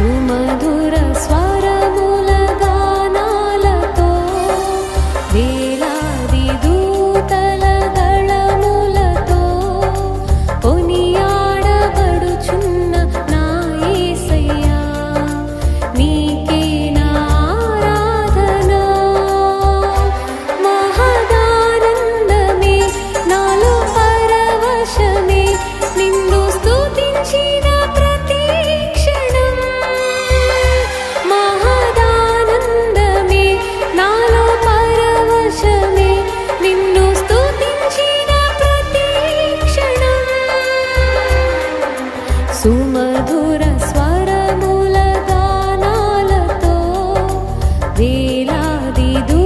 సుమధుర స్వరముల గానాలతో వేలాది దూతల గళములతో కొనియాడబడుచున్న నాయసయ్యా నీకే నారాధనా మహదానందమే నాలో పరవశమే సుమధుర స్వరముల గానాలతో వేలాది దు